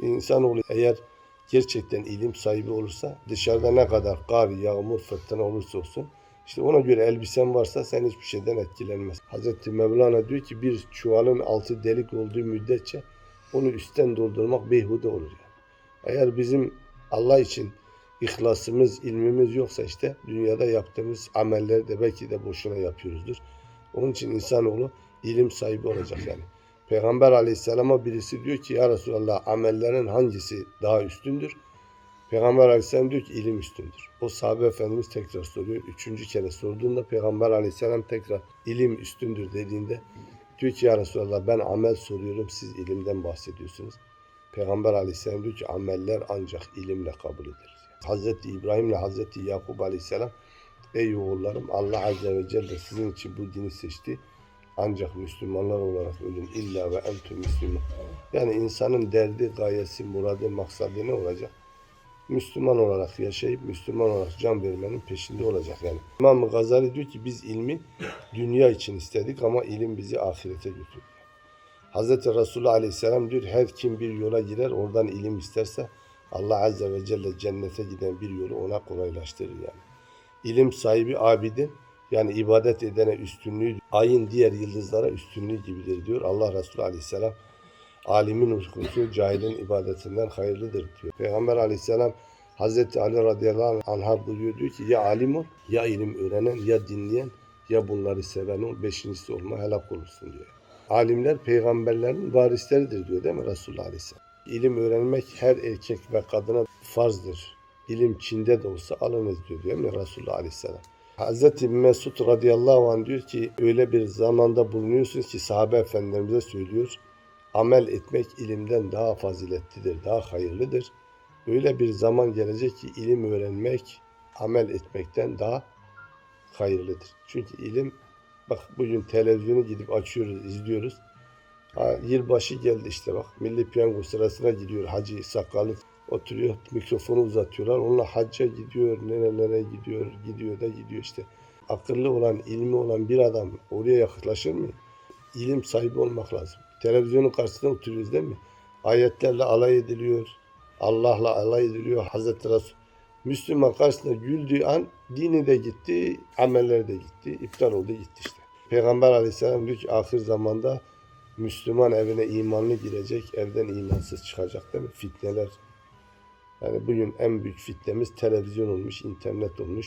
İnsanoğlu eğer gerçekten ilim sahibi olursa dışarıda ne kadar kar, yağmur, fırtına olursa olsun işte ona göre elbisen varsa sen hiçbir şeyden etkilenmez. Hazreti Mevlana diyor ki bir çuvalın altı delik olduğu müddetçe onu üstten doldurmak beyhude olur yani. Eğer bizim Allah için ihlasımız, ilmimiz yoksa işte dünyada yaptığımız amelleri de belki de boşuna yapıyoruzdur. Onun için insanoğlu ilim sahibi olacak yani. Peygamber aleyhisselama birisi diyor ki ya Resulallah amellerin hangisi daha üstündür? Peygamber aleyhisselam diyor ki ilim üstündür. O sahabe efendimiz tekrar soruyor. Üçüncü kere sorduğunda Peygamber aleyhisselam tekrar ilim üstündür dediğinde diyor ki ya Resulallah ben amel soruyorum siz ilimden bahsediyorsunuz. Peygamber aleyhisselam diyor ki ameller ancak ilimle kabul edilir. Hazreti İbrahim ile Hazreti Yakup aleyhisselam ey oğullarım Allah azze ve celle sizin için bu dini seçti. Ancak Müslümanlar olarak ölün illa ve entüm Müslüman. Yani insanın derdi, gayesi, muradı, maksadı ne olacak? Müslüman olarak yaşayıp Müslüman olarak can vermenin peşinde olacak yani. İmam Gazali diyor ki biz ilmi dünya için istedik ama ilim bizi ahirete götürdü. Hazreti Resulullah Aleyhisselam diyor her kim bir yola girer oradan ilim isterse Allah Azze ve Celle cennete giden bir yolu ona kolaylaştırır yani. İlim sahibi abidin yani ibadet edene üstünlüğü ayın diğer yıldızlara üstünlüğü gibidir diyor Allah Resulü Aleyhisselam. Alimin uykusu cahilin ibadetinden hayırlıdır diyor. Peygamber Aleyhisselam Hazreti Ali radıyallahu anh'a buyuruyor ki ya alim ol ya ilim öğrenen ya dinleyen ya bunları seven ol beşincisi olma helak olursun diyor. Alimler peygamberlerin varisleridir diyor değil mi Resulullah Aleyhisselam? İlim öğrenmek her erkek ve kadına farzdır. İlim Çin'de de olsa alınız diyor değil mi Resulullah Aleyhisselam? Hazreti Mesud radıyallahu anh diyor ki öyle bir zamanda bulunuyorsunuz ki sahabe efendilerimize söylüyor. Amel etmek ilimden daha faziletlidir, daha hayırlıdır. Öyle bir zaman gelecek ki ilim öğrenmek amel etmekten daha hayırlıdır. Çünkü ilim bak bugün televizyonu gidip açıyoruz, izliyoruz. Ha, yılbaşı geldi işte bak. Milli piyango sırasına gidiyor. Hacı sakallı oturuyor. Mikrofonu uzatıyorlar. Onunla hacca gidiyor. Nerelere gidiyor. Gidiyor da gidiyor işte. Akıllı olan, ilmi olan bir adam oraya yaklaşır mı? İlim sahibi olmak lazım. Televizyonun karşısında oturuyoruz değil mi? Ayetlerle alay ediliyor. Allah'la alay ediliyor. Hazreti Resul. Müslüman karşısında güldüğü an dini de gitti, amelleri de gitti. iptal oldu gitti işte. Peygamber aleyhisselam diyor ki ahir zamanda Müslüman evine imanlı girecek, evden imansız çıkacak değil mi? Fitneler. Yani bugün en büyük fitnemiz televizyon olmuş, internet olmuş.